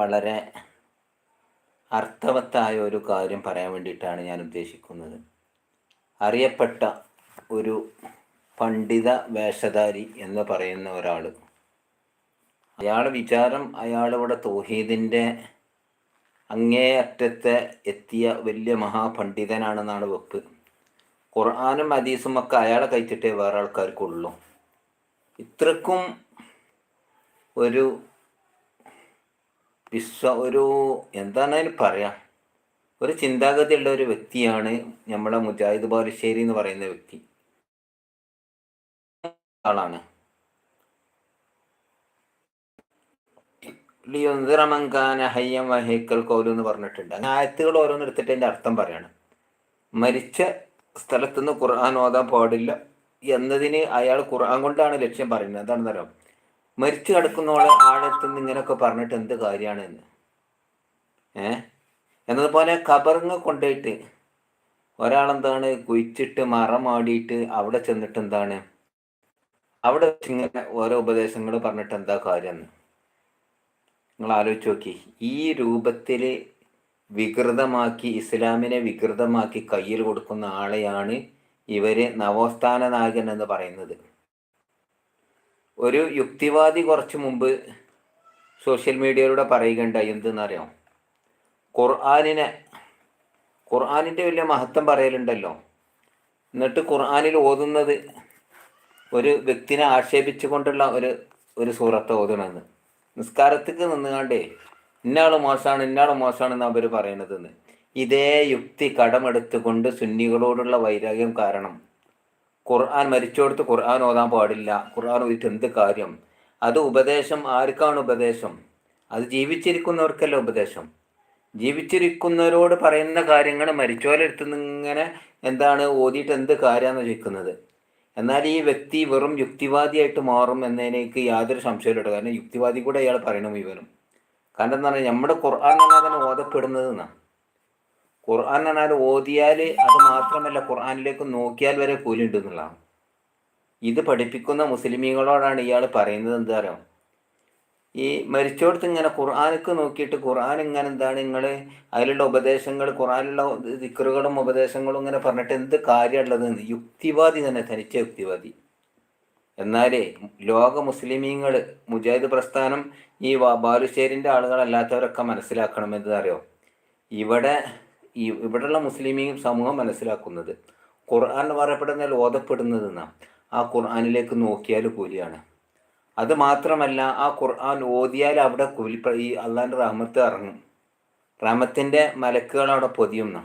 വളരെ അർത്ഥവത്തായ ഒരു കാര്യം പറയാൻ വേണ്ടിയിട്ടാണ് ഞാൻ ഉദ്ദേശിക്കുന്നത്. അറിയപ്പെട്ട ഒരു പണ്ഡിത വേഷധാരി എന്ന് പറയുന്ന ഒരാൾ. അയാൾ വിചാരം അയാളിവിടെ തോഹീദിന്റെ അങ്ങേയറ്റത്തെ എത്തിയ വലിയ മഹാപണ്ഡിതനാണെന്നാണ് വെപ്പ്. ഖുർആാനും ഹദീസും ഒക്കെ അയാളെ കഴിച്ചിട്ടേ വേറെ ആൾക്കാർക്കുള്ളൂ. ഇത്രക്കും ഒരു വിശ്വ ഒരു എന്താണ് അതിന് പറയാം? ഒരു ചിന്താഗതിയുള്ള ഒരു വ്യക്തിയാണ് നമ്മളെ മുജാഹിദ് ബാലുശ്ശേരി എന്ന് പറയുന്ന വ്യക്തി. ആളാണ്. ലിയുന്തിറമങ്കാന എന്ന് പറഞ്ഞിട്ടുണ്ട്. അങ്ങനെ ആയത്തുകൾ ഓരോന്ന് എടുത്തിട്ട് അതിന്റെ അർത്ഥം പറയാണ്. മരിച്ച സ്ഥലത്തുനിന്ന് ഖുർആൻ ഓതാൻ പാടില്ല എന്നതിന് അയാൾ ഖുർആൻ കൊണ്ടാണ് ലക്ഷ്യം പറയുന്നത്. എന്താണെന്നറിയാം മരിച്ചു കിടക്കുന്നവളെ ആഴത്തുനിന്ന് ഇങ്ങനെയൊക്കെ പറഞ്ഞിട്ട് എന്ത് കാര്യമാണ് എന്ന്? ഏ? എന്നതുപോലെ കബറിങ് കൊണ്ടുപോയിട്ട് ഒരാളെന്താണ് കുഴിച്ചിട്ട് മറമാടിയിട്ട് അവിടെ ചെന്നിട്ട് എന്താണ്? അവിടെ ഇങ്ങനെ ഓരോ ഉപദേശങ്ങൾ പറഞ്ഞിട്ട് എന്താ കാര്യം നിങ്ങൾ ആലോചിച്ച് നോക്കി. ഈ രൂപത്തിൽ വികൃതമാക്കി ഇസ്ലാമിനെ വികൃതമാക്കി കയ്യിൽ കൊടുക്കുന്ന ആളെയാണ് ഇവർ നവോത്ഥാന നായകൻ എന്ന് പറയുന്നത്. ഒരു യുക്തിവാദി കുറച്ച് മുമ്പ് സോഷ്യൽ മീഡിയയിലൂടെ പറയുകയുണ്ടായി. എന്തെന്നറിയാം? ഖുർആാനിനെ ഖുർആാനിന്റെ വലിയ മഹത്വം പറയലുണ്ടല്ലോ. എന്നിട്ട് ഖുർആാനിൽ ഓതുന്നത് ഒരു വ്യക്തിനെ ആക്ഷേപിച്ചുകൊണ്ടുള്ള ഒരു ഒരു സൂറത്ത് ഓതണമെന്ന് നിസ്കാരത്തേക്ക് നിന്നുകാണ്ടേ ഇന്നാൾ മോശമാണ് ഇന്നാൾ മോശമാണെന്ന് അവർ പറയണതെന്ന്. ഇതേ യുക്തി കടമെടുത്തുകൊണ്ട് സുന്നികളോടുള്ള വൈരാഗ്യം കാരണം ഖുർആൻ മരിച്ചോടുത്ത് ഖുർആൻ ഓതാൻ പാടില്ല. ഖുർആൻ ഓതിട്ട് എന്ത് കാര്യം? അത് ഉപദേശം. ആർക്കാണ് ഉപദേശം? അത് ജീവിച്ചിരിക്കുന്നവർക്കല്ല ഉപദേശം? ജീവിച്ചിരിക്കുന്നവരോട് പറയുന്ന കാര്യങ്ങൾ മരിച്ചോരെടുത്ത് ഇങ്ങനെ എന്താണ് ഓതിയിട്ട് എന്ത് കാര്യമാണെന്ന് ചോദിക്കുന്നത്? എന്നാൽ ഈ വ്യക്തി വെറും യുക്തിവാദിയായിട്ട് മാറും എന്നതിനേക്ക് യാതൊരു സംശയമില്ല കാരണം യുക്തിവാദി കൂടെ അയാൾ പറയണം ഇവരും കാരണം എന്താ പറയുക നമ്മുടെ ഖുർആൻ എന്നാണ് ഓതപ്പെടുന്നത് എന്നാണ്. ഖുർആൻ എന്നാൽ ഓതിയാൽ അത് മാത്രമല്ല ഖുർആനിലേക്ക് നോക്കിയാൽ വരെ കൂലി ഉണ്ട് എന്നുള്ളതാണ്. ഇത് പഠിപ്പിക്കുന്ന മുസ്ലിമീങ്ങളോടാണ് ഇയാൾ പറയുന്നത് എന്താ പറയുക ഈ മരിച്ചോടത്ത് ഇങ്ങനെ ഖുർആാനക്ക് നോക്കിയിട്ട് ഖുർആൻ ഇങ്ങനെ എന്താണ് നിങ്ങൾ അതിലുള്ള ഉപദേശങ്ങൾ ഖുർആാനിലുള്ള ദിക്കറുകളും ഉപദേശങ്ങളും ഇങ്ങനെ പറഞ്ഞിട്ട് എന്ത് കാര്യമുള്ളത് യുക്തിവാദി തന്നെ തനിച്ച യുക്തിവാദി. എന്നാലേ ലോക മുസ്ലിമീങ്ങൾ മുജാഹിദ് പ്രസ്ഥാനം ഈ ബാലുശ്ശേരിന്റെ ആളുകളല്ലാത്തവരൊക്കെ മനസ്സിലാക്കണം അറിയോ? ഇവിടെ ഈ ഇവിടെയുള്ള മുസ്ലിമീ സമൂഹം മനസ്സിലാക്കുന്നത്. ഖുർആൻ പറയപ്പെടുന്നതിൽ ഓതപ്പെടുന്നത് നാം. ആ ഖുർആാനിലേക്ക് നോക്കിയാൽ കൂലിയാണ്. അത് മാത്രമല്ല ആ ഖുർആൻ ഓതിയാൽ അവിടെ കൂലി ഈ അള്ളാന്റെ റഹ്മത്ത് ഇറങ്ങും. റഹ്മത്തിന്റെ മലക്കുകൾ അവിടെ പൊതിയുന്ന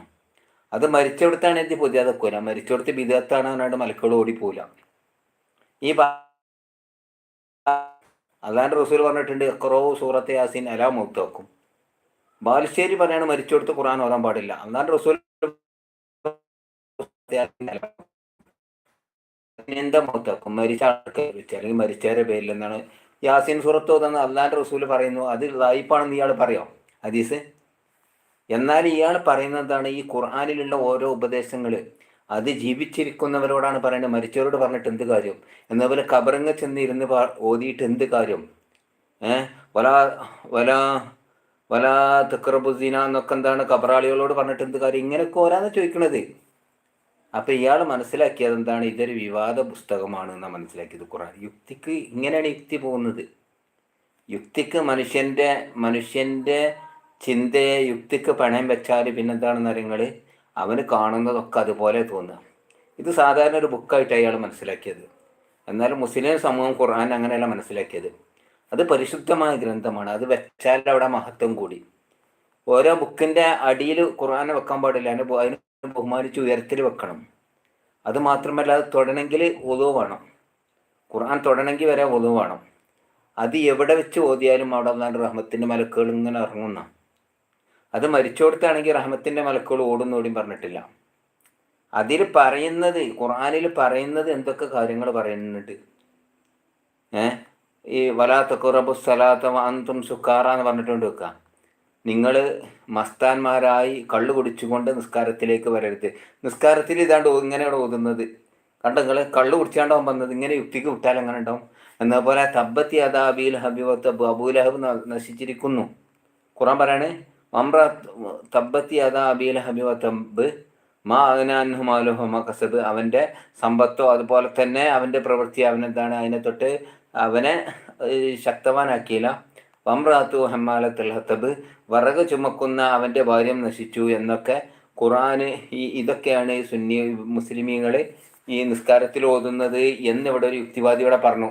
അത് മരിച്ചെടുത്താണ് എത്തി പൊതിയാതെ പോല മരിച്ചെടുത്ത് ബിദത്താണ് പറഞ്ഞാണ്ട് മലക്കുകൾ ഓടിപ്പോല ഈ അള്ളാന്റെ റസൂൽ പറഞ്ഞിട്ടുണ്ട് എക്കറോ സൂറത്ത് യാസീൻ അലാ മൗത്ത് വെക്കും ബാലുശ്ശേരി പറയാണ് മരിച്ചെടുത്ത് ഖുർആൻ ഓതാൻ പാടില്ല. എന്നാൽ റസൂൽ മൗത്താക്കും മരിച്ച ആൾക്ക് അല്ലെങ്കിൽ മരിച്ചവരെ പേരിൽ എന്നാണ് യാസീൻ സുറത്ത് ഓതുന്ന അള്ളാന്റെ റസൂൽ പറയുന്നു. അത് ലൈപ്പാണെന്ന് ഇയാൾ പറയാം? ഹദീസ്? എന്നാൽ ഇയാൾ പറയുന്നത് എന്താണ് ഈ ഖുർആാനിലുള്ള ഓരോ ഉപദേശങ്ങൾ അത് ജീവിച്ചിരിക്കുന്നവരോടാണ് പറയുന്നത് മരിച്ചവരോട് പറഞ്ഞിട്ട് എന്ത് കാര്യം? എന്നപോലെ കബറങ്ങ് ചെന്ന് ഇരുന്ന് ഓതിയിട്ട് എന്ത് കാര്യം? ഏഹ് വല വല വല തെക്കറബുസീന എന്നൊക്കെ എന്താണ് കബറാളികളോട് പറഞ്ഞിട്ട് എന്ത് കാര്യം? ഇങ്ങനെയൊക്കെ ഓരാന്ന് ചോദിക്കണത്. അപ്പൊ ഇയാൾ മനസ്സിലാക്കിയത് എന്താണ്? ഇതൊരു വിവാദ പുസ്തകമാണ് എന്നാണ് മനസ്സിലാക്കിയത് ഖുറാൻ യുക്തിക്ക് ഇങ്ങനെയാണ് യുക്തി പോകുന്നത്. യുക്തിക്ക് മനുഷ്യന്റെ മനുഷ്യന്റെ ചിന്തയെ യുക്തിക്ക് പണയം വെച്ചാൽ പിന്നെന്താണെന്ന് അറിയങ്ങൾ അവന് കാണുന്നതൊക്കെ അതുപോലെ തോന്നുക ഇത് സാധാരണ ഒരു ബുക്കായിട്ടാണ് ഇയാൾ മനസ്സിലാക്കിയത്. എന്നാൽ മുസ്ലിം സമൂഹം ഖുർആൻ അങ്ങനെയല്ല മനസ്സിലാക്കിയത്. അത് പരിശുദ്ധമായ ഗ്രന്ഥമാണ്. അത് വെച്ചാൽ അവിടെ മഹത്വം കൂടി. ഓരോ ബുക്കിന്റെ അടിയിൽ ഖുർആനെ വെക്കാൻ പാടില്ല. അതിന് അതിന് ബഹുമാനിച്ച് ഉയരത്തിൽ വെക്കണം. അത് മാത്രമല്ല അത് തൊടണമെങ്കിൽ ഒതു വേണം. ഖുർആൻ തൊടണമെങ്കിൽ വരെ ഒതു വേണം. അത് എവിടെ വെച്ച് ഓതിയാലും അവിടെ നല്ല റഹ്മത്തിന്റെ മലക്കുകൾ ഇങ്ങനെ ഇറങ്ങുന്ന. അത് മരിച്ചോടത്താണെങ്കിൽ റഹ്മത്തിന്റെ മലക്കുകൾ ഓടുന്നോടിയും പറഞ്ഞിട്ടില്ല. അതിൽ പറയുന്നത് ഖുർആനിൽ പറയുന്നത് എന്തൊക്കെ കാര്യങ്ങൾ പറയുന്നുണ്ട്? ഏ? ഈ വലാത്ത കുറബു സ്ഥലാത്ത അന്തും സുക്കാറ എന്ന് പറഞ്ഞിട്ടുണ്ട് വെക്കുക നിങ്ങൾ മസ്താന്മാരായി കള്ള് കുടിച്ചുകൊണ്ട് നിസ്കാരത്തിലേക്ക് വരരുത്. നിസ്കാരത്തിൽ ഇതാണ്ട് ഇങ്ങനെയാണ് ഓതുന്നത്. കണ്ട നിങ്ങൾ കള്ളു കുടിച്ചാണ്ടാവും വന്നത്? ഇങ്ങനെ യുക്തിക്ക് വിട്ടാൽ എങ്ങനെ ഉണ്ടാവും? എന്നപോലെ തബ്ബത്തി അദാബിൽ ഹബീബത്ത് അബൂലഹബ് നശിച്ചിരിക്കുന്നു. ഖുറാൻ പറയാണ് മമ്ര തബ്ബത്തി അതാ അബീല ഹബിവ തബ്ബ് മാ അതിനാൻഹുമാലുഹമ കസബ്. അവന്റെ സമ്പത്തോ അതുപോലെ തന്നെ അവന്റെ പ്രവൃത്തി അവനെന്താണ്? അതിനെ തൊട്ട് അവനെ ശക്തവാനാക്കിയില്ല. വമ്രാത്തു ഹമ്മാലത്തുൽ ഹത്തബ് വറക് ചുമക്കുന്ന അവന്റെ ഭാര്യം നശിച്ചു എന്നൊക്കെ ഖുറാന് ഈ ഇതൊക്കെയാണ് സുന്നി മുസ്ലിമീങ്ങൾ ഈ നിസ്കാരത്തിൽ ഓതുന്നത് എന്നിവിടെ ഒരു യുക്തിവാദിയോടെ പറഞ്ഞു.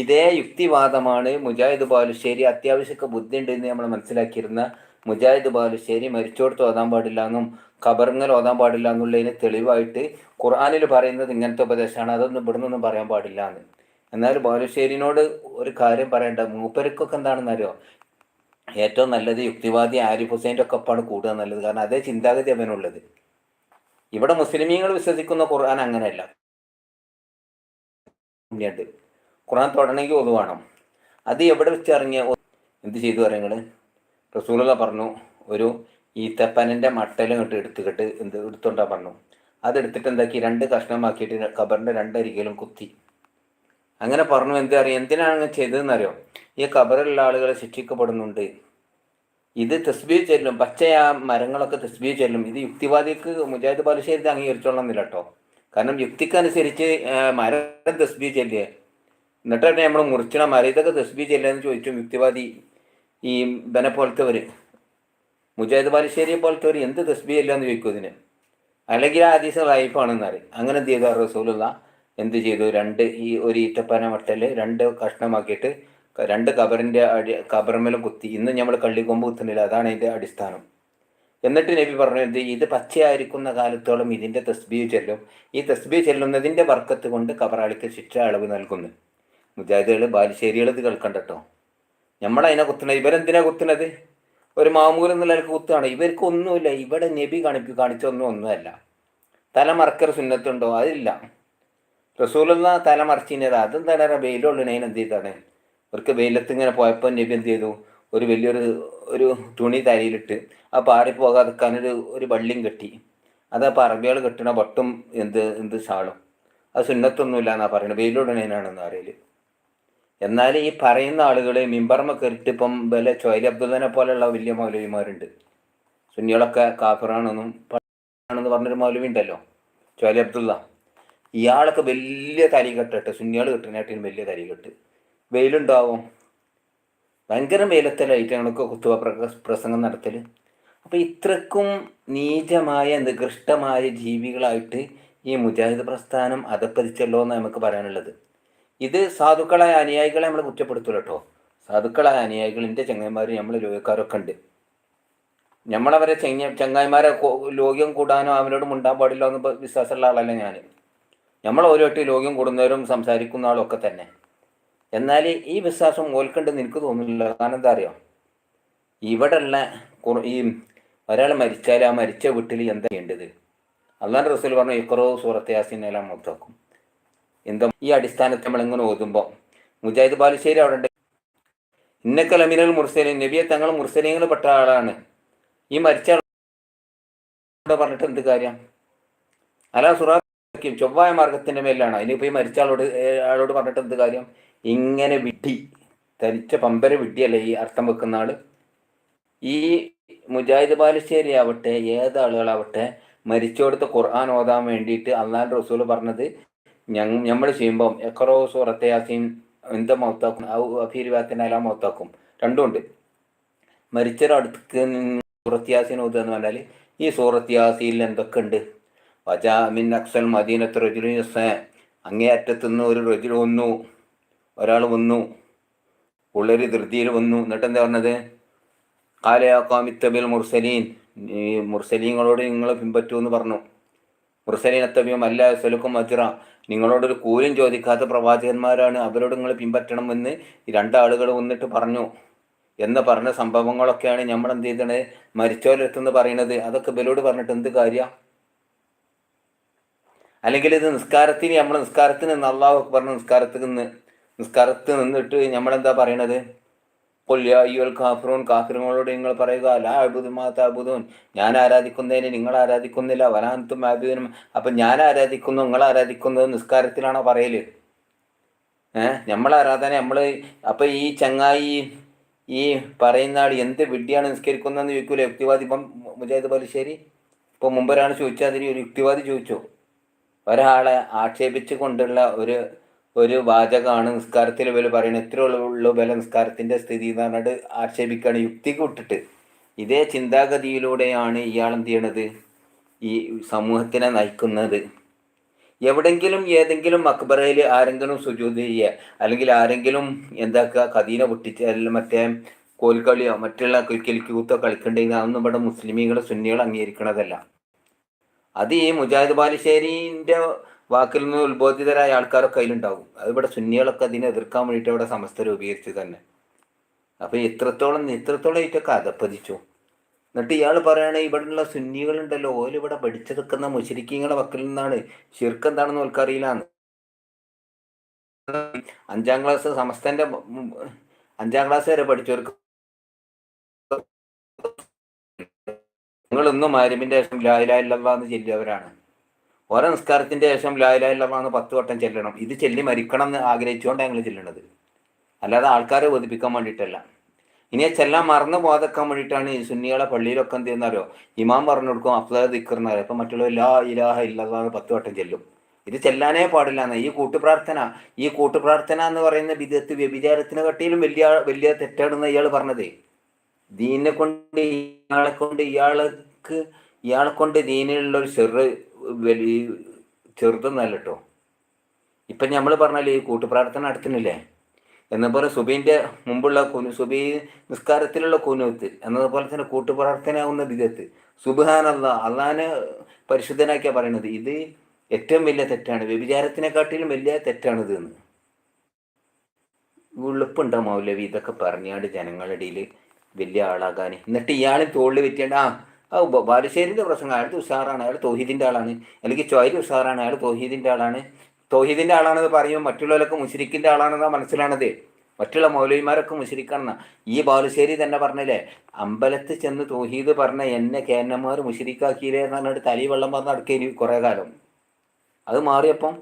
ഇതേ യുക്തിവാദമാണ് മുജാഹിദ് ബാലുശ്ശേരി അത്യാവശ്യമൊക്കെ ബുദ്ധി ഉണ്ട് എന്ന് നമ്മൾ മനസ്സിലാക്കിയിരുന്ന മുജാഹിദ് ബാലുശ്ശേരി മരിച്ചോടത്ത് ഓതാൻ പാടില്ല എന്നും ഖബറിങ്ങൽ ഓതാൻ പാടില്ല എന്നുള്ളതിന് തെളിവായിട്ട് ഖുർആാനിൽ പറയുന്നത് ഇങ്ങനത്തെ ഉപദേശമാണ്. അതൊന്നും ഇവിടെ നിന്നൊന്നും പറയാൻ പാടില്ല എന്ന്. എന്നാൽ ബാലുശ്ശേരിനോട് ഒരു കാര്യം പറയേണ്ട. മൂപ്പർക്കൊക്കെ എന്താണെന്ന് അറിയോ ഏറ്റവും നല്ലത് യുക്തിവാദി ആരിഫ് ഹുസൈന്റെ ഒക്കെ ഒപ്പാണ് കൂടുക നല്ലത്. കാരണം അതേ ചിന്താഗതി അവനുള്ളത്. ഇവിടെ മുസ്ലിമീങ്ങൾ വിശ്വസിക്കുന്ന ഖുർആൻ അങ്ങനെയല്ല. ഖുർആൻ തൊടണമെങ്കിൽ ഒതുവാണം അത് എവിടെ വെച്ചിറങ്ങിയ എന്ത് ചെയ്തു പറയുന്നത് റസൂലുള്ള പറഞ്ഞു ഒരു ഈത്തപ്പനന്റെ മട്ടലും ഇങ്ങോട്ട് എടുത്തുകിട്ട് എന്ത് എടുത്തോണ്ടാ പറഞ്ഞു. അതെടുത്തിട്ട് എന്താക്കി? രണ്ട് കഷ്ണമാക്കിയിട്ട് ഖബറിന്റെ രണ്ടരികിലും കുത്തി. അങ്ങനെ പറഞ്ഞു എന്താ അറിയാം? എന്തിനാണ് അങ്ങനെ ചെയ്തതെന്നറിയോ? ഈ കബറിലുള്ള ആളുകളെ ശിക്ഷിക്കപ്പെടുന്നുണ്ട്. ഇത് തസ്ബീ ചെല്ലും പച്ചയാ മരങ്ങളൊക്കെ തസ്ബീ ചെല്ലും. ഇത് യുക്തിവാദിക്ക് മുജാഹിദ് ബാലുശ്ശേരി അംഗീകരിച്ചോളന്നില്ല കേട്ടോ കാരണം യുക്തിക്കനുസരിച്ച് മരം തസ്ബീ ചെല്ലിയേ എന്നിട്ട് തന്നെ നമ്മൾ മുറിച്ചണ മരം ഇതൊക്കെ തസ്ബീ ചെല്ലെന്ന് ചോദിച്ചു യുക്തിവാദി ഈ ബനെ പോലത്തെവർ മുജാഹിദ് ബാലുശ്ശേരിയെ പോലത്തെവർ എന്ത് തസ്ബീ എന്ന് ചോദിക്കും ഇതിന്. അല്ലെങ്കിൽ ആ ഹദീസ് ലൈഫാണെന്ന് അങ്ങനെ എന്ത് ചെയ്താൽ റസൂലുള്ള എന്ത് ചെയ്തു? രണ്ട് ഈ ഒരു ഈറ്റപ്പന വട്ടൽ രണ്ട് കഷ്ണമാക്കിയിട്ട് രണ്ട് കബറിന്റെ അടി കബറമ്മലും കുത്തി. ഇന്ന് നമ്മൾ കള്ളിക്കൊമ്പ് കുത്തുന്നില്ല. അതാണ് ഇതിന്റെ അടിസ്ഥാനം. എന്നിട്ട് നബി പറഞ്ഞു എന്ത് ഇത് പച്ചയായിരിക്കുന്ന കാലത്തോളം ഇതിന്റെ തസ്ബീ ചെല്ലും. ഈ തസ്ബീ ചെല്ലുന്നതിന്റെ വർക്കത്ത് കൊണ്ട് കബറാളിക്ക് ശിക്ഷ അളവ് നൽകുന്നു. മുജാഹിദുകൾ ബാലുശ്ശേരികൾ ഇത് കേൾക്കണ്ട കേട്ടോ നമ്മളതിനെ കുത്തുന്നത് ഇവരെന്തിനാ കുത്തുന്നത്? ഒരു മാമൂലം എന്നുള്ള കുത്തുകയാണ്. ഇവർക്ക് ഒന്നുമില്ല. ഇവിടെ നബി കാണിപ്പി കാണിച്ചൊന്നും ഒന്നുമല്ല. തല തലമറക്കർ സുന്നത്തുണ്ടോ? അതില്ല. റസൂലെന്ന തലമറച്ചിനത് അതെന്താണ് വെയിലുള്ളതിന് എന്ത് ചെയ്താണ് അവർക്ക് വെയിലത്ത് ഇങ്ങനെ പോയപ്പോൾ നബി എന്ത് ചെയ്തു? ഒരു വലിയൊരു ഒരു തുണി തലയിലിട്ട് ആ പാറിപ്പോകാതെക്കാനൊരു ഒരു വള്ളിയും കെട്ടി. അത് ആ അറബികൾ കെട്ടണ വട്ടും എന്ത് എന്ത് ഷാളും അത് സുന്നത്തൊന്നുമില്ല എന്നാണ് പറയുന്നത് വെയിലുടനേനാണെന്ന് അറിയൽ എന്നാൽ ഈ പറയുന്ന ആളുകൾ മിമ്പർമ കയറിയിട്ട് ഇപ്പം വല്ല ചൊയലി അബ്ദുല്ലനെ പോലെയുള്ള വലിയ മൗലവിമാരുണ്ട്. സുന്നികളൊക്കെ കാഫിറാണെന്നും പറഞ്ഞൊരു മൗലവി ഉണ്ടല്ലോ ചൊയലി അബ്ദുള്ള. ഇയാളൊക്കെ വലിയ തരി കെട്ടിട്ട് സുന്നികൾ കെട്ടിനായിട്ടും വലിയ തരി കെട്ട്. വെയിലുണ്ടാവും. ഭയങ്കര വെയിലത്തലായിട്ട് ഞങ്ങൾക്ക് കുത്തുവ പ്രസംഗം നടത്തൽ അപ്പോൾ ഇത്രക്കും നീചമായ നികൃഷ്ടമായ ജീവികളായിട്ട് ഈ മുജാഹിദ് പ്രസ്ഥാനം അതപ്പതിച്ചല്ലോ എന്ന് നമുക്ക് പറയാനുള്ളത്. ഇത് സാധുക്കളായ അനുയായികളെ നമ്മൾ കുറ്റപ്പെടുത്തൂല കേട്ടോ സാധുക്കളായ അനുയായികളിന്റെ ചങ്ങായിമാർ നമ്മൾ ലോകക്കാരൊക്കെ ഉണ്ട്. നമ്മളവരെ ചെങ്ങ ചങ്ങായിമാരെ ലോകം കൂടാനോ അവരോട് മുണ്ടാൻ പാടില്ല എന്ന് വിശ്വാസമുള്ള ആളല്ല ഞാൻ നമ്മൾ ഓരോട്ട് ലോകം കൂടുന്നവരും സംസാരിക്കുന്ന ആളൊക്കെ തന്നെ. എന്നാൽ ഈ വിശ്വാസം ഓൽക്കണ്ടെന്ന് എനിക്ക് തോന്നുന്നില്ല. കാരണം എന്താ അറിയാം? ഇവിടെ ഉള്ള ഈ ഒരാൾ മരിച്ചാൽ ആ മരിച്ച വീട്ടിൽ എന്താ ചെയ്യേണ്ടത് അള്ളാൻ റസൂൽ പറഞ്ഞു ഇക്കറോ സൂറത്തെ യാസിനെല്ലാം മൊത്തമാക്കും എന്താ ഈ നമ്മൾ ഇങ്ങനെ ഓതുമ്പോൾ മുജാഹിദ് ബാലുശ്ശേരി അവിടെ ഉണ്ട്. ഇന്നക്കലമിനൽ മുർസലീൻ നബിയെ തങ്ങൾ മുർസലീങ്ങൾ പെട്ട ആളാണ്. ഈ മരിച്ച പറഞ്ഞിട്ട് എന്ത് കാര്യം? അല്ല സുറാ ചൊവ്വായ മാർഗത്തിന്റെ മേലാണ് അതിനിപ്പോൾ ഈ മരിച്ച ആളോട് ആളോട് പറഞ്ഞിട്ട് എന്ത് കാര്യം? ഇങ്ങനെ വിഡ്ഢി തരിച്ച പമ്പര വിഡ്ഢിയല്ലേ ഈ അർത്ഥം വെക്കുന്ന ആൾ? ഈ മുജാഹിദ് ബാലുശ്ശേരി ആവട്ടെ ഏത് ആളുകളാവട്ടെ മരിച്ചോടത്ത് ഖുർആൻ ഓതാൻ വേണ്ടിയിട്ട് അള്ളാൻ റസൂൽ പറഞ്ഞത് ഞങ്ങൾ നമ്മൾ ചെയ്യുമ്പം എക്കറോ സൂറത്തെ യാസീൻ എന്താ മൗത്താക്കും? അഫീരിവാത്തിനെല്ലാം മൗത്താക്കും. രണ്ടുമുണ്ട് മരിച്ചൊരടുത്ത് സൂറത്ത് യാസീൻ ഓതുക എന്ന് പറഞ്ഞാൽ ഈ സൂറത്ത് യാസീനിൽ എന്തൊക്കെ ഉണ്ട്? വജാ അക്സൽ മദീനത്ത് റജുലു അങ്ങേയറ്റത്തു നിന്ന് ഒരു റജുൽ വന്നു. ഒരാൾ വന്നു. ഉള്ളൊരു ധൃതിയിൽ വന്നു. എന്നിട്ട് എന്താ പറഞ്ഞത് കാലയാക്കാമിത്തബിൽ മുർസലീൻ. മുർസലീങ്ങളോട് നിങ്ങൾ പിൻപറ്റൂ എന്ന് പറഞ്ഞു. മുർസലീൻ അത്തബിയും അല്ല സലുക്കും അജ്റ. നിങ്ങളോടൊരു കൂലും ചോദിക്കാത്ത പ്രവാചകന്മാരാണ്. അവരോട് നിങ്ങൾ പിൻപറ്റണമെന്ന് രണ്ടാളുകൾ വന്നിട്ട് പറഞ്ഞു. എന്ന് പറഞ്ഞ സംഭവങ്ങളൊക്കെയാണ് നമ്മൾ എന്ത് ചെയ്തത്? മരിച്ചോലെത്തുന്ന് പറയുന്നത്. അതൊക്കെ ബലോട് പറഞ്ഞിട്ട് എന്ത് കാര്യം? അല്ലെങ്കിൽ ഇത് നിസ്കാരത്തിന് നമ്മൾ നിസ്കാരത്തിന് അള്ളാഹു പറഞ്ഞ നിസ്കാരത്തിൽ നിന്ന് നിസ്കാരത്ത് നിന്നിട്ട് നമ്മളെന്താ പറയണത്? കൊല്യായ്യുൽ കാഫറൂൻ കാഫിറുകളോട് നിങ്ങൾ പറയുക ലാ അബുദുമാ താബുദൂൻ ഞാൻ ആരാധിക്കുന്നതിന് നിങ്ങൾ ആരാധിക്കുന്നില്ല വനാന്തും ആബുദനും അപ്പം ഞാൻ ആരാധിക്കുന്നു നിങ്ങൾ ആരാധിക്കുന്നത് നിസ്കാരത്തിലാണോ പറയൽ? ഏഹ് നമ്മൾ ആരാധന നമ്മൾ അപ്പം ഈ ചങ്ങായി ഈ പറയുന്ന ആൾ എന്ത് വിഡ്ഢിയാണ് നിസ്കരിക്കുന്നതെന്ന് ചോദിക്കൂലേ? യുക്തിവാദി ഇപ്പം മുജാഹിദ് ബാലുശ്ശേരി ഇപ്പം മുമ്പരാണ് ചോദിച്ചാൽ അതിന് ഒരു യുക്തിവാദി ചോദിച്ചോ? ഒരാളെ ആക്ഷേപിച്ചു കൊണ്ടുള്ള ഒരു ഒരു വാചകമാണ് നിസ്കാരത്തിൽ വില പറയുന്നത് ഇത്ര ഉള്ളൂ ബല നിസ്കാരത്തിന്റെ സ്ഥിതി എന്ന് പറഞ്ഞിട്ട് ആക്ഷേപിക്കുകയാണ്. യുക്തിക്ക് വിട്ടിട്ട് ഇതേ ചിന്താഗതിയിലൂടെയാണ് ഇയാൾ എന്ത് ചെയ്യണത്? ഈ സമൂഹത്തിനെ നയിക്കുന്നത്. എവിടെങ്കിലും ഏതെങ്കിലും അക്ബറയിൽ ആരെങ്കിലും സുജൂത് ചെയ്യുക അല്ലെങ്കിൽ ആരെങ്കിലും എന്താക്കുക കദീന പൊട്ടിച്ച് അല്ലെങ്കിൽ മറ്റേ കോൽക്കളിയോ മറ്റുള്ള ക്രിക്കൽ ക്യൂത്തോ അതൊന്നും ഇവിടെ മുസ്ലിമീങ്ങൾ സുന്നികൾ അംഗീകരിക്കണതല്ല. അത് ഈ മുജാഹിദ് ബാലുശ്ശേരിന്റെ വാക്കിൽ നിന്ന് ഉത്ബോധിതരായ ആൾക്കാരൊക്കെ അതിലുണ്ടാവും. അത് ഇവിടെ സുന്നികളൊക്കെ അതിനെ എതിർക്കാൻ വേണ്ടിയിട്ട് ഇവിടെ സമസ്ത രൂപീകരിച്ചു തന്നെ. അപ്പം ഇത്രത്തോളം ഇത്രത്തോളം ഏറ്റൊക്കെ അധപ്പതിച്ചു എന്നിട്ട് ഇയാൾ പറയണ ഇവിടെയുള്ള സുന്നികളുണ്ടല്ലോ ഓൽ ഇവിടെ പഠിച്ചു നിൽക്കുന്ന മുശരിക്കിങ്ങളെ വക്കിൽ നിന്നാണ്. ശിർക്ക് എന്താണെന്ന് ഓൽക്കറിയില്ലാന്ന് അഞ്ചാം ക്ലാസ് സമസ്തന്റെ അഞ്ചാം ക്ലാസ് വരെ പഠിച്ചവർക്ക് നിങ്ങളൊന്നും മാരിമിന്റെ ശേഷം ലായിലായില്ലെന്ന് ചെല്ലിയവരാണ്. ഓരോ നിസ്കാരത്തിന്റെ ശേഷം ലായിലായില്ലെന്ന് പത്ത് വട്ടം ചെല്ലണം. ഇത് ചെല്ലി മരിക്കണം എന്ന് ആഗ്രഹിച്ചുകൊണ്ടാണ് ഞങ്ങൾ ചെല്ലണത് അല്ലാതെ ആൾക്കാരെ ബോധിപ്പിക്കാൻ വേണ്ടിയിട്ടല്ല. ഇനി ചെല്ലാൻ മറന്നു പോകാതെക്കാൻ വേണ്ടിയിട്ടാണ് ഈ സുന്നികളെ പള്ളിയിലൊക്കെ എന്ത് ചെയ്യുന്നറിയോ ഇമാം പറഞ്ഞു കൊടുക്കും അഫ്ലാദ് ദിക്കറിനാരോ അപ്പം മറ്റുള്ള ലാ ഇലാഹ ഇല്ലാതെ പത്ത് വട്ടം ചെല്ലും. ഇത് ചെല്ലാനേ പാടില്ല എന്ന്. ഈ കൂട്ടുപ്രാർത്ഥന ഈ കൂട്ടുപ്രാർത്ഥന എന്ന് പറയുന്ന വിധത്ത് വ്യഭിചാരത്തിന് കട്ടിയിലും വലിയ വലിയ തെറ്റാണെന്ന് ഇയാൾ പറഞ്ഞത്. ദീനെ കൊണ്ട് ഇയാളെ കൊണ്ട് ഇയാൾക്ക് ഇയാളെ കൊണ്ട് ദീനിലുള്ള ഒരു ചെറു വലിയ ചെറുതൊന്നല്ല കേട്ടോ ഇപ്പം നമ്മൾ പറഞ്ഞാൽ ഈ കൂട്ടുപ്രാർത്ഥന നടത്തുന്നില്ലേ? എന്നപോലെ സുബീന്റെ മുമ്പുള്ള കുനു സുബി നിസ്കാരത്തിലുള്ള കുനുത്ത് എന്നതുപോലെ തന്നെ കൂട്ടുപ്രാർത്ഥനയാവുന്ന വിധത്ത്. സുബാനല്ല അള്ളഹാന് പരിശുദ്ധനാക്കിയാ പറയണത്. ഇത് ഏറ്റവും വലിയ തെറ്റാണ്. വ്യഭിചാരത്തിനെക്കാട്ടിലും വലിയ തെറ്റാണിത് എന്ന്. ഉളുപ്പുണ്ടോ മൗലവി? ഇതൊക്കെ പറഞ്ഞാണ്ട് ജനങ്ങളുടെ ഇടയിൽ വലിയ ആളാകാൻ എന്നിട്ട് ഇയാളെ തോളിൽ വെറ്റേണ്ട ആ ബാലുശ്ശേരിന്റെ പ്രസംഗം. അയാൾ ഉഷാറാണ് അയാൾ തോഹീദിന്റെ ആളാണ്. അല്ലെങ്കിൽ ചോയ്ൽ ഉഷാറാണ് അയാൾ തോഹീദിന്റെ ആളാണ്. തോഹീദിന്റെ ആളാണെന്ന് പറയുമ്പോൾ മറ്റുള്ളവരൊക്കെ മുശരിക്കിന്റെ ആളാണെന്നാ മനസ്സിലാണത്. മറ്റുള്ള മൗലവിമാരൊക്കെ മുശരിക്കാണെന്ന. ഈ ബാലുശ്ശേരി തന്നെ പറഞ്ഞില്ലേ അമ്പലത്തിൽ ചെന്ന് തോഹീദ് പറഞ്ഞ എന്നെ കേന്നന്മാർ മുഷരിക്കാക്കിയില്ലേ എന്ന് പറഞ്ഞിട്ട് തലി വെള്ളം പറഞ്ഞ് നടക്കേനി കുറേ കാലം. അത് മാറിയപ്പം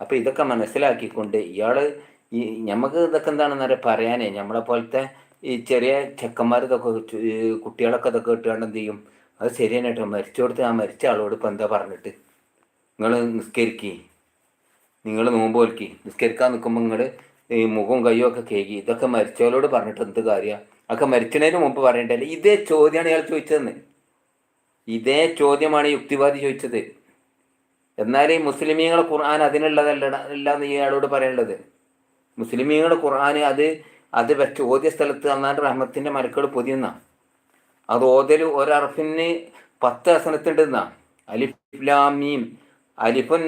അപ്പം ഇതൊക്കെ മനസ്സിലാക്കിക്കൊണ്ട് ഇയാൾ ഈ നമുക്ക് ഇതൊക്കെ എന്താണെന്ന് പറയാനേ. നമ്മളെ പോലത്തെ ഈ ചെറിയ ചെക്കന്മാർ ഇതൊക്കെ കുട്ടികളൊക്കെ ഇതൊക്കെ കിട്ടുകയാണ് എന്ത് ചെയ്യും? അത് ശരിയാണ് കേട്ടോ മരിച്ചു കൊടുത്ത് ആ മരിച്ച ആളോട് ഇപ്പം എന്താ പറഞ്ഞിട്ട്? നിങ്ങൾ നിസ്കരിക്കി. നിങ്ങൾ നോമ്പ് വലിക്കി നിസ്കരിക്കാൻ നിൽക്കുമ്പോൾ നിങ്ങൾ ഈ മുഖവും കയ്യും ഒക്കെ കേകി ഇതൊക്കെ മരിച്ചവരോട് പറഞ്ഞിട്ട് എന്ത് കാര്യമാണ് ഒക്കെ മരിച്ചതിന് മുമ്പ് പറയണ്ടല്ലേ? ഇതേ ചോദ്യമാണ് ഇയാൾ ചോദിച്ചതെന്ന്. ഇതേ ചോദ്യമാണ് യുക്തിവാദി ചോദിച്ചത്. എന്നാൽ ഈ മുസ്ലിമീങ്ങളെ ഖുർആൻ അതിനുള്ളതല്ല അല്ലാന്ന് ഇയാളോട് പറയാനുള്ളത് മുസ്ലിമീങ്ങളുടെ ഖുർആൻ അത് അത് വെച്ച് ഓതിയ സ്ഥലത്ത് അന്നാണ്ട് റഹ്മത്തിന്റെ മരക്കൾ പൊതിയുന്ന അത് ഓതൽ ഒരറഫിന് പത്ത് ഹസനത്തുണ്ടെന്ന അലിഫ്ലാമീം അലിഫുൻ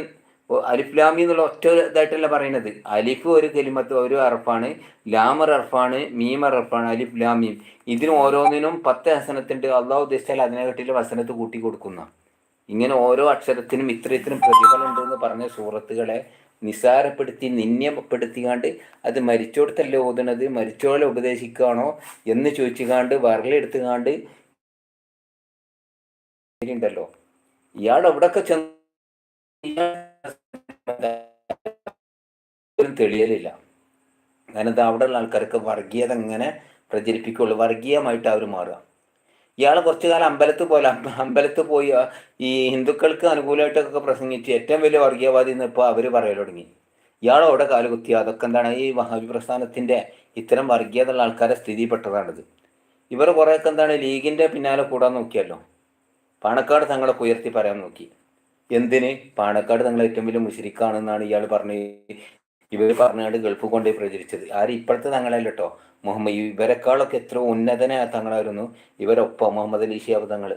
അലിഫ്ലാമി എന്നുള്ള ഒറ്റ ഇതായിട്ടല്ല പറയുന്നത് അലിഫ് ഒരു കെലിമത്ത് ഒരു അറഫാണ് ലാമർ അറഫാണ് മീമർ അറഫാണ് അലിഫ് ലാമീം ഇതിന് ഓരോന്നിനും പത്ത് ഹസനത്തുണ്ട്. അള്ളാഹ് ഉദ്ദേശിച്ചാൽ അതിനെ കട്ടിയിൽ വസനത്ത് കൂട്ടി കൊടുക്കുന്ന. ഇങ്ങനെ ഓരോ അക്ഷരത്തിനും ഇത്രയത്തിനും പ്രതിഫലം ഉണ്ടെന്ന് പറഞ്ഞ സൂറത്തുകളെ നിസാരപ്പെടുത്തി നിന്യപ്പെടുത്തിക്കാണ്ട് അത് മരിച്ചോടത്തല്ലേ ഓതുന്നത്? മരിച്ചോളെ ഉപദേശിക്കുകയാണോ എന്ന് ചോദിച്ചുകാണ്ട് വരലെടുത്തുകാണ്ട് ഉണ്ടല്ലോ ഇയാൾ എവിടൊക്കെ ചെന്ന് തെളിയലില്ല. കാരണം അവിടെയുള്ള ആൾക്കാർക്ക് വർഗീയത അങ്ങനെ പ്രചരിപ്പിക്കുള്ളൂ. വർഗീയമായിട്ട് അവർ മാറുക. ഇയാൾ കുറച്ചു കാലം അമ്പലത്തിൽ പോലെ അമ്പലത്തിൽ പോയി ഈ ഹിന്ദുക്കൾക്ക് അനുകൂലമായിട്ടൊക്കെ പ്രസംഗിച്ച് ഏറ്റവും വലിയ വർഗീയവാദി എന്ന് ഇപ്പോൾ അവർ പറയാൻ തുടങ്ങി. ഇയാൾ അവിടെ കാലുകുത്തി അതൊക്കെ എന്താണ്? ഈ മഹാവി പ്രസ്ഥാനത്തിന്റെ ഇത്തരം വർഗീയതുള്ള ആൾക്കാരെ സ്ഥിതിപ്പെട്ടതാണിത്. ഇവർ കുറേയൊക്കെ എന്താണ്? ലീഗിന്റെ പിന്നാലെ കൂടാൻ നോക്കിയല്ലോ. പാണക്കാട് തങ്ങളെ ഉയർത്തി പറയാൻ നോക്കി. എന്തിന്? പാണക്കാട് തങ്ങളെ ഏറ്റവും വലിയ മുശരിക്കാണെന്നാണ് ഇയാൾ പറഞ്ഞ് ഇവർ പറഞ്ഞാണ്ട് ഗൾഫ് കൊണ്ടുപോയി പ്രചരിച്ചത്. ആര് ഇപ്പോഴത്തെ തങ്ങളല്ല കേട്ടോ മുഹമ്മദ് ഇവരെക്കാളൊക്കെ എത്ര ഉന്നതനായ തങ്ങളായിരുന്നു ഇവരൊപ്പം മുഹമ്മദ് അലി ഷിയാബ് തങ്ങൾ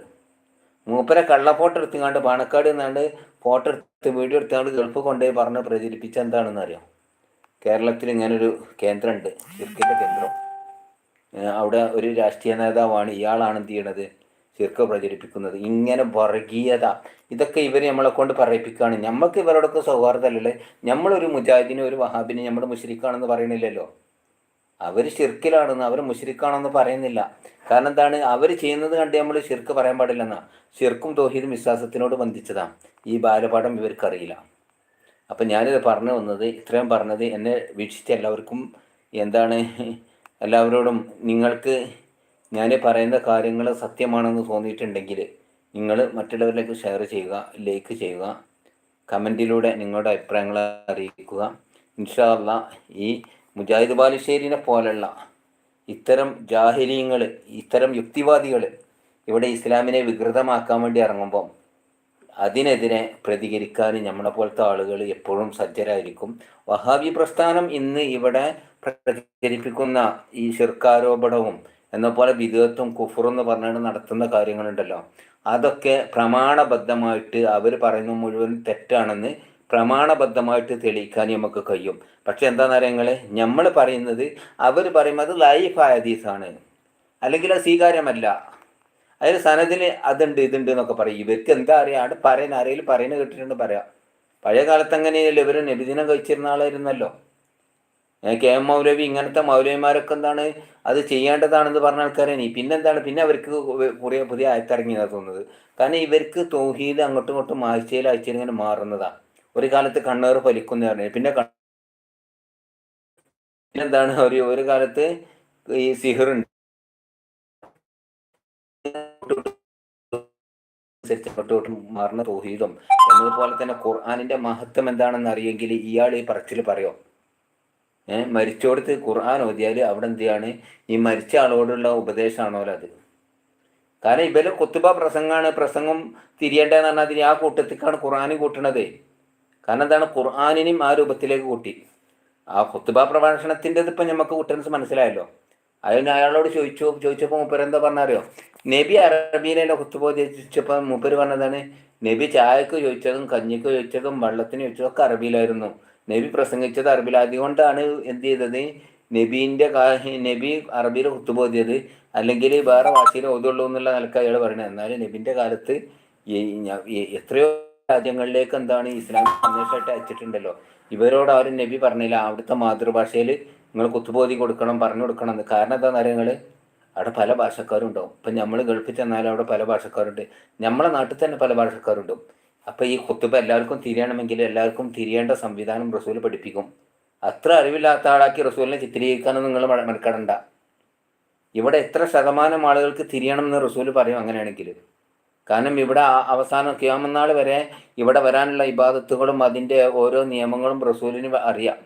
മൂപ്പരെ കള്ള ഫോട്ടോ എടുത്തുകൊണ്ട് പാണക്കാട് നിന്നാണ്ട് ഫോട്ടോ എടുത്ത് വീഡിയോ എടുത്തുകൊണ്ട് ഗൾഫ് കൊണ്ടുപോയി പറഞ്ഞ് പ്രചരിപ്പിച്ച എന്താണെന്ന് അറിയാം കേരളത്തിൽ ഇങ്ങനൊരു കേന്ദ്രമുണ്ട് ക്രിക്കറ്റ് കേന്ദ്രം. അവിടെ ഒരു രാഷ്ട്രീയ നേതാവാണ്. ഇയാളാണ് എന്ത് ചെയ്യണത്? ശിർക്ക് പ്രചരിപ്പിക്കുന്നത്. ഇങ്ങനെ വർഗീയത. ഇതൊക്കെ ഇവർ നമ്മളെ കൊണ്ട് പറയിപ്പിക്കുകയാണ്. നമുക്ക് ഇവരോടൊക്കെ സൗഹാർദ്ദമല്ലല്ലേ. നമ്മളൊരു മുജാഹിദിനെ ഒരു വഹാബിനെ നമ്മുടെ മുഷരിക്കാണെന്ന് പറയണില്ലല്ലോ അവർ ഷിർക്കിലാണെന്ന് അവർ മുഷരിക്കാണെന്ന് പറയുന്നില്ല. കാരണം എന്താണ്? അവർ ചെയ്യുന്നത് കണ്ട് നമ്മൾ ഷിർക്ക് പറയാൻ പാടില്ലെന്നാ. ഷിർക്കും തോഹീദും വിശ്വാസത്തിനോട് ബന്ധിച്ചതാ. ഈ ബാലപാഠം ഇവർക്കറിയില്ല. അപ്പം ഞാനിത് പറഞ്ഞു വന്നത് ഇത്രയും പറഞ്ഞത് എന്നെ വീക്ഷിച്ച എല്ലാവർക്കും എന്താണ്? എല്ലാവരോടും നിങ്ങൾക്ക് ഞാൻ പറയുന്ന കാര്യങ്ങൾ സത്യമാണെന്ന് തോന്നിയിട്ടുണ്ടെങ്കിൽ നിങ്ങൾ മറ്റുള്ളവരിലേക്ക് ഷെയർ ചെയ്യുക ലൈക്ക് ചെയ്യുക കമന്റിലൂടെ നിങ്ങളുടെ അഭിപ്രായങ്ങൾ അറിയിക്കുക. ഇൻഷാ അല്ലാ ഈ മുജാഹിദ് ബാലുശ്ശേരിനെ പോലുള്ള ഇത്തരം ജാഹിലീങ്ങൾ ഇത്തരം യുക്തിവാദികൾ ഇവിടെ ഇസ്ലാമിനെ വികൃതമാക്കാൻ വേണ്ടി ഇറങ്ങുമ്പം അതിനെതിരെ പ്രതികരിക്കാൻ നമ്മളെ പോലത്തെ ആളുകൾ എപ്പോഴും സജ്ജരായിരിക്കും. വഹാബി പ്രസ്ഥാനം ഇന്ന് ഇവിടെ പ്രചരിപ്പിക്കുന്ന ഈ ശിർക്കാരോപണവും എന്ന പോലെ വിധേയത്വം കുഫുറെന്ന് എന്ന് പറഞ്ഞുകൊണ്ട് നടത്തുന്ന കാര്യങ്ങളുണ്ടല്ലോ. അതൊക്കെ പ്രമാണബദ്ധമായിട്ട് അവർ പറയുന്ന മുഴുവൻ തെറ്റാണെന്ന് പ്രമാണബദ്ധമായിട്ട് തെളിയിക്കാൻ നമുക്ക് കഴിയും. പക്ഷെ എന്താണെന്ന് അറിയങ്ങളെ നമ്മൾ പറയുന്നത് അവർ പറയുന്നത് ലൈഫ് ഹദീസാണ്. അല്ലെങ്കിൽ അത് സ്വീകാര്യമല്ല. അതിൽ സനദിൽ അതുണ്ട് ഇതുണ്ട് എന്നൊക്കെ പറയും. ഇവർക്ക് എന്താ അറിയാം? അവിടെ പറയുന്ന ആരെങ്കിലും പറയുന്നത് കേട്ടിട്ടുണ്ട് പറയാം. പഴയ കാലത്ത് അങ്ങനെയല്ലേ ഇവർ നബിദിനം കഴിച്ചിരുന്ന ആളായിരുന്നല്ലോ. കെ എം മൗലവി ഇങ്ങനത്തെ മൗലവിമാരൊക്കെ എന്താണ് അത് ചെയ്യേണ്ടതാണെന്ന് പറഞ്ഞ ആൾക്കാരെ നീ പിന്നെന്താണ്? പിന്നെ അവർക്ക് കുറേ പുതിയ ആയത്തിറങ്ങിയതാണ് തോന്നുന്നത്. കാരണം ഇവർക്ക് തോഹീദ് അങ്ങോട്ടും ഇങ്ങോട്ടും ആഴ്ചയിൽ ആഴ്ചയിൽ ഇങ്ങനെ മാറുന്നതാണ് ഒരു കാലത്ത് കണ്ണേറ് ഫലിക്കുന്ന പറഞ്ഞു. പിന്നെ പിന്നെന്താണ്? ഒരു ഒരു കാലത്ത് ഈ സിഹറുണ്ട് മാറുന്ന തോഹീദും. എന്നതുപോലെ തന്നെ ഖുർആാനിന്റെ മഹത്വം എന്താണെന്ന് അറിയെങ്കിൽ ഇയാൾ ഈ പറച്ചിൽ പറയോ? മരിച്ചോടത്ത് ഖുർആൻ ഓതിയാൽ അവിടെ എന്ത് ചെയ്യാണ്? ഈ മരിച്ച ആളോടുള്ള ഉപദേശമാണോ അത്? കാരണം ഇവരെ കുത്തുബ പ്രസംഗമാണ് പ്രസംഗം തിരിയേണ്ടതെന്ന് പറഞ്ഞാൽ അതിന് ആ കൂട്ടത്തിക്കാണ് ഖുർആൻ കൂട്ടണത്. കാരണം എന്താണ്? ഖുർആാനിനെയും ആ രൂപത്തിലേക്ക് കൂട്ടി. ആ കുത്തുബ പ്രഭാഷണത്തിന്റെ ഇപ്പം നമുക്ക് കുട്ടൻസ് മനസ്സിലായല്ലോ. അതിന് അയാളോട് ചോദിച്ചു ചോദിച്ചപ്പോൾ മൂപ്പർ എന്താ പറഞ്ഞറിയോ? നബി അറബീനെ കുത്തുബോ ചോദിച്ചപ്പോൾ മൂപ്പര് പറഞ്ഞതാണ് നബി ചായക്ക് ചോദിച്ചതും കഞ്ഞിക്ക് ചോദിച്ചതും വെള്ളത്തിന് ചോദിച്ചതും ഒക്കെ അറബിയിലായിരുന്നു. നബി പ്രസംഗിച്ചത് അറബിൽ അതുകൊണ്ടാണ് എന്ത് ചെയ്തത്? നബീന്റെ നബി അറബിയിൽ കുത്തുപോതിയത് അല്ലെങ്കിൽ വേറെ ഭാഷയിൽ ഓതുള്ളൂ എന്നുള്ള നിലയ്ക്ക് അയാൾ പറയുന്നത് എന്നാലും നബിന്റെ കാലത്ത് എത്രയോ രാജ്യങ്ങളിലേക്ക് എന്താണ് ഇസ്ലാം സന്ദേശമായിട്ട് അയച്ചിട്ടുണ്ടല്ലോ. ഇവരോട് ആരും നബി പറഞ്ഞില്ല. അവിടുത്തെ മാതൃഭാഷയിൽ നിങ്ങൾ കുത്തുബോധി കൊടുക്കണം പറഞ്ഞു കൊടുക്കണം എന്ന്. കാരണം എന്താണെന്ന് അറിയാം അവിടെ പല ഭാഷക്കാരും ഉണ്ടാവും ഇപ്പം നമ്മൾ ഗൾഫിൽ ചെന്നാലും അവിടെ പല ഭാഷക്കാരുണ്ട്. നമ്മളെ നാട്ടിൽ തന്നെ പല ഭാഷക്കാരുണ്ട് അപ്പോൾ ഈ കുത്തുബ എല്ലാവർക്കും തിരിയണമെങ്കിൽ എല്ലാവർക്കും തിരിയേണ്ട സംവിധാനം റസൂൽ പഠിപ്പിക്കും. അത്ര അറിവില്ലാത്ത ആളാക്കി റസൂലിനെ ചിത്രീകരിക്കാനൊന്നും നിങ്ങൾ മെനക്കെടണ്ട. ഇവിടെ എത്ര ശതമാനം ആളുകൾക്ക് തിരിയണം എന്ന് റസൂൽ പറയും അങ്ങനെയാണെങ്കിൽ. കാരണം ഇവിടെ അവസാനം ക്യാമനാൾ വരെ ഇവിടെ വരാനുള്ള ഇബാദത്തുകളും അതിന്റെ ഓരോ നിയമങ്ങളും റസൂലിന് അറിയാം.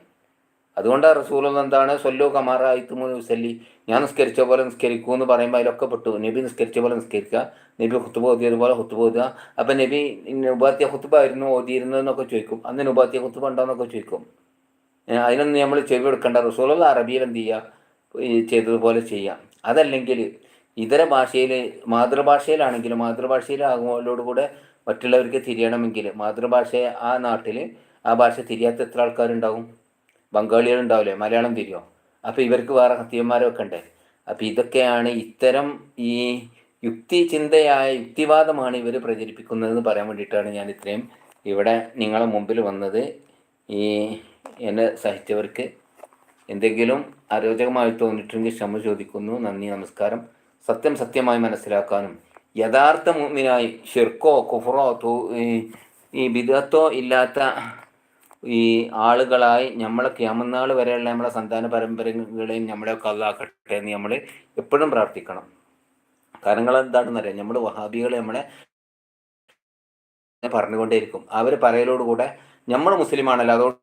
അതുകൊണ്ടാണ് റസൂൽ എന്താണ്? സൊല്ലോ കമാറായിത്തുമു സല്ലി ഞാൻ നിസ്കരിച്ച പോലെ നിസ്കരിക്കൂ എന്ന് പറയുമ്പോൾ അതിലൊക്കെ പെട്ടു. നബി നിസ്കരിച്ച പോലെ നിസ്കരിക്കുക നബി ഹുത്തുബ ഓതിയതുപോലെ ഹുത്തുബ ഓതുക. അപ്പം നബി ഉപാത്യ ഹുത്തുബ ആയിരുന്നു ഓതിയിരുന്നതെന്നൊക്കെ ചോദിക്കും. അന്ന് ഉപാധ്യ ഹുത്തുബ ഉണ്ടോയെന്നൊക്കെ ചോദിക്കും. അതിനൊന്നും നമ്മൾ ചെവി എടുക്കേണ്ട റസൂലുള്ള അറബിയിൽ എന്ത് ചെയ്യുക ചെയ്തതുപോലെ ചെയ്യാം. അതല്ലെങ്കിൽ ഇതര ഭാഷയിൽ മാതൃഭാഷയിലാണെങ്കിലും മാതൃഭാഷയിലാകുമ്പോഴോടുകൂടെ മറ്റുള്ളവർക്ക് തിരിയണമെങ്കിൽ മാതൃഭാഷയെ ആ നാട്ടിൽ ആ ഭാഷ തിരിയാത്ത എത്ര ആൾക്കാരുണ്ടാവും? ബംഗാളികളുണ്ടാവില്ലേ? മലയാളം തിരിയോ? അപ്പോൾ ഇവർക്ക് വേറെ ഹത്യന്മാരൊക്കെ ഉണ്ട് അപ്പോൾ ഇതൊക്കെയാണ് ഇത്തരം ഈ യുക്തി ചിന്തയായ യുക്തിവാദമാണ് ഇവർ പ്രചരിപ്പിക്കുന്നതെന്ന് പറയാൻ വേണ്ടിയിട്ടാണ് ഞാൻ ഇത്രയും ഇവിടെ നിങ്ങളെ മുമ്പിൽ വന്നത്. ഈ എന്നെ സഹിച്ചവർക്ക് എന്തെങ്കിലും അരോചകമായി തോന്നിയിട്ടുണ്ടെങ്കിൽ ക്ഷമ ചോദിക്കുന്നു. നന്ദി നമസ്കാരം. സത്യം സത്യമായി മനസ്സിലാക്കാനും യഥാർത്ഥ മുമ്പിനായി ഷിർക്കോ കുഫറോ ഈ ബിദത്തോ ഇല്ലാത്ത ഈ ആളുകളായി നമ്മളെ ക്യാമനാൾ വരെയുള്ള നമ്മളെ സന്താന പരമ്പരകളെയും നമ്മളെയൊക്കെ അല്ലാക്കട്ടെ എന്ന് നമ്മൾ എപ്പോഴും പ്രാർത്ഥിക്കണം. കാരണങ്ങൾ എന്താണെന്നറിയാം നമ്മൾ വഹാബികൾ നമ്മളെ പറഞ്ഞുകൊണ്ടേയിരിക്കും. അവർ പറയലോട് കൂടെ നമ്മൾ മുസ്ലിമാണല്ലോ അതുകൊണ്ട്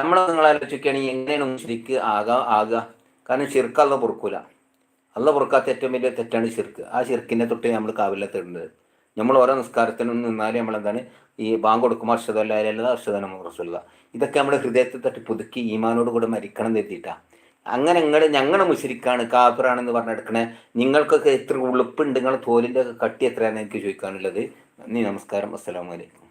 നമ്മൾ നിങ്ങൾ ആലോചിക്കുകയാണെങ്കിൽ എങ്ങനെയാണ് ശരിക്ക് ആകാ ആകുക കാരണം ചിർക്ക് അല്ല പൊറുക്കൂല. അല്ല പൊറുക്കാത്ത ഏറ്റവും വലിയ തെറ്റാണ് ചിർക്ക് ആ ചിർക്കിനെ തൊട്ട് നമ്മൾ കാവിലെത്തിടുന്നത് നമ്മൾ ഓരോ നിസ്കാരത്തിനും നിന്നാലും നമ്മളെന്താണ് ഈ ബാങ്ക് കൊടുക്കുമ്പോൾ അർഷതല്ലായാലും അർഷതന റസുല്ല ഇതൊക്കെ നമ്മുടെ ഹൃദയത്തെ തട്ടി പുതുക്കി ഈമാനോട് കൂടെ മരിക്കണം എന്ന് അങ്ങനെ നിങ്ങൾ ഞങ്ങളെ മുശരിക്കാണ് കാഫിറാണെന്ന് പറഞ്ഞെടുക്കണേ നിങ്ങൾക്കൊക്കെ എത്ര ഉളുപ്പുണ്ട് നിങ്ങൾ തോലിന്റെ കട്ടി എത്രയാണെന്ന് എനിക്ക് ചോദിക്കാനുള്ളത്. നന്ദി നമസ്കാരം അസ്സലാമലൈക്കും